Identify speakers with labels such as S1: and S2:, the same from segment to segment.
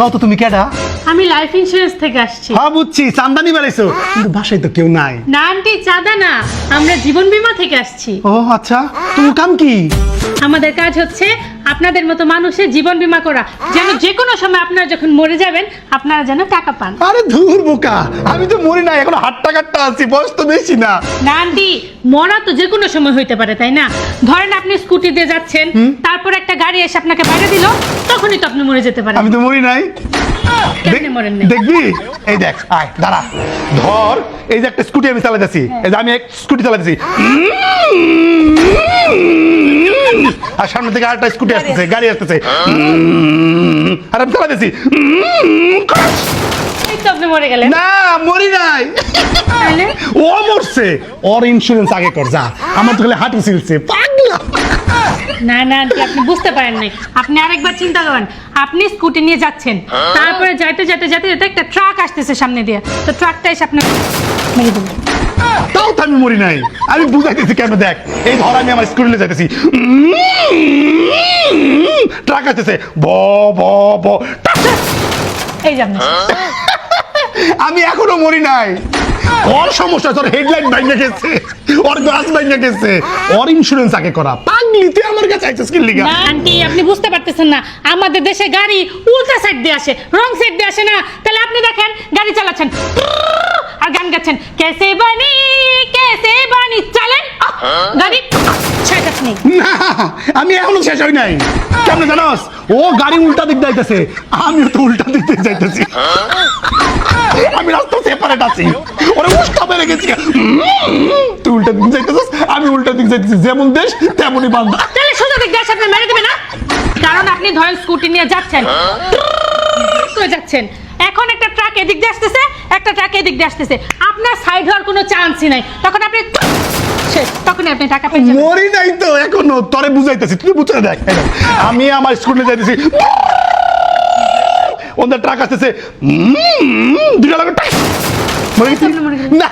S1: কত তুমি কেডা?
S2: আমি লাইফ ইন্স্যুরেন্স থেকে আসছি।
S1: হ্যাঁ বুঝছি চান্দানি বেড়াইছো কিন্তু বাসায় তো কেউ নাই।
S2: না আন্টি চাঁদা না। আমরা জীবন বীমা থেকে আসছি।
S1: ও আচ্ছা। তোমার কাম কি?
S2: আমাদের কাজ হচ্ছে আপনাদের মতো মানুষের জীবন বীমা করা। যেন যে কোনো সময় আপনারা যখন মরে যাবেন আপনারা যেন টাকা পান।
S1: আরে ধুর বোকা আমি তো মরি না এখন হাট্টা কাট্টা আছি বয়স তো বেশি না।
S2: না আন্টি মরা তো যে কোনো সময় হইতে পারে তাই না? ধরেন আপনি স্কুটি দিয়ে যাচ্ছেন তারপর একটা গাড়ি এসে আপনাকে বাইরে দিল তখনই তো আপনি মরে যেতে পারেন।
S1: আমি তো মরি নাই। দেখবি? এই দেখ আয় দাঁড়া। ধর এই যে একটা স্কুটি আমি চালাতেছি এই যে আমি এক স্কুটি চালাতেছি আর সামনে থেকে আরেকটা স্কুটি আসতেছে গাড়ি আসতেছে। আর আমি চালাতেছি
S2: মরে গেলেন।
S1: না মরি নাই। ও মরছে। ওর ইন্স্যুরেন্স আগে কর যা। আমার তো খালি হাঁটু ছিলছে পাগলা।
S2: না না আন্টি আপনি বুঝতে পারেন নাই। আপনি আরেকবার চিন্তা করেন আপনি স্কুটি নিয়ে যাচ্ছেন তারপরে যাইতে যেতে যেতে যেতে একটা ট্রাক আসতেছে সামনে দিয়ে। তো ট্রাকটা এসে আপনার মেরে দিল।
S1: তাও তো আমি মরি নাই। আমি বুঝাইতেছি কেন দেখ এই ধর আমি আমার স্কুলে যাইতেছি। ট্রাক আসতেছে। ব ব ব।
S2: এই যে আপনি।
S1: আমি এখনও মরি নাই। ওর সমস্যা তোর হেডলাইট ভাঙে গেছে। ওর গ্লাস ভাঙে গেছে। ওর ইন্স্যুরেন্স আগে করা। তুই আমার কাছে কি লিগা?
S2: আন্টি আপনি বুঝতে পারতেছেন না। আমাদের দেশে গাড়ি উল্টা সাইড দিয়ে আসে রং সাইড দিয়ে আসে না। তাহলে আপনি দেখেন গাড়ি চালাচ্ছেন। আর গান গাচ্ছেন। কেসে বানি কেসে বানি চালেন। গাড়ি
S1: না আমি এখনও শেষ হই নাই। কেমন জানোস? ও গাড়ি উল্টা দিক যাইতেছে আমিও তো উল্টা দিক দিয়ে যাইতেছি। আমি রাস্তা সেপারেট আছি। ওরে বেড়ে গেছি। তুই উল্টা দিক যাইতেছিস আমি উল্টা দিক যাইতেছি। যেমন দেশ তেমনই বান্দা।
S2: তাহলে সোজা দিক দিয়ে আপনি মেরে দেবে না? কারণ আপনি ধরেন স্কুটি নিয়ে যাচ্ছেন। করে যাচ্ছেন। এখন একটা ট্রাক এদিক দিয়ে আসতেছে একটা ট্রাক এদিক দিয়ে আসতেছে। আপনার সাইড হওয়ার কোনো চান্সই নাই। তখন আপনি শেষ তখনই আপনি টাকা পেয়ে যাবেন।
S1: মরি নাই তো এখনও। তরে বুঝাইতেছি তুই বুঝতে দেখ। আমি আমার স্কুলে যাইতেছি। ওদের ট্রাক আসতেছে। দুটা লাগে। না।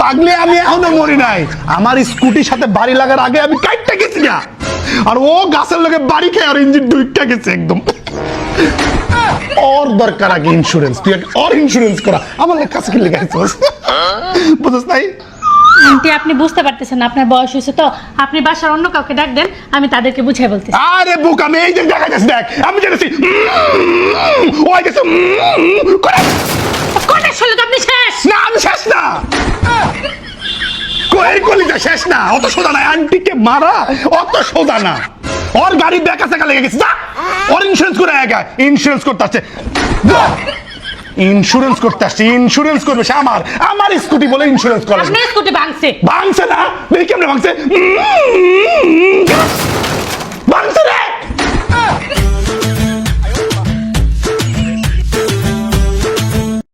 S1: পাগলে আমি এখনও মরি নাই। আমার স্কুটির সাথে বাড়ি লাগার আগে আমি কাইটটা গেছি না। আর ও গাছের লোকে বাড়ি খেয়ে আর ইঞ্জিন দুইটা গেছে একদম। ওর দরকার আগে ইন্স্যুরেন্স তুই ওর ইন্স্যুরেন্স করা। আমার কাছে কি লেগে আছিস বুঝছ নাই?
S2: আন্টি আপনি বুঝতে পারতেছেন আপনার বয়স হয়েছে তো। আপনি বাসার অন্য কাউকে ডাক দেন আমি তাদেরকে বুঝাই বলতেছি।
S1: আরে বুক আমি এই যে দেখা। যাচ্ছে দেখ আমি জেনেছি ওই গেছে কই কলিটা শেষ না অত সোজা না আন্টিকে মারা অত সোজা না ওর গাড়ি বেকা সেকা লেগে গেছে যা ওর ইন্স্যুরেন্স করে একা ইন্স্যুরেন্স করতে আসছে ইন্স্যুরেন্স করতে আসছে ইন্স্যুরেন্স করবে সে আমার আমার স্কুটি বলে ইন্স্যুরেন্স করে
S2: আপনার স্কুটি ভাঙছে
S1: ভাঙছে না দেখি কেমনে ভাঙছে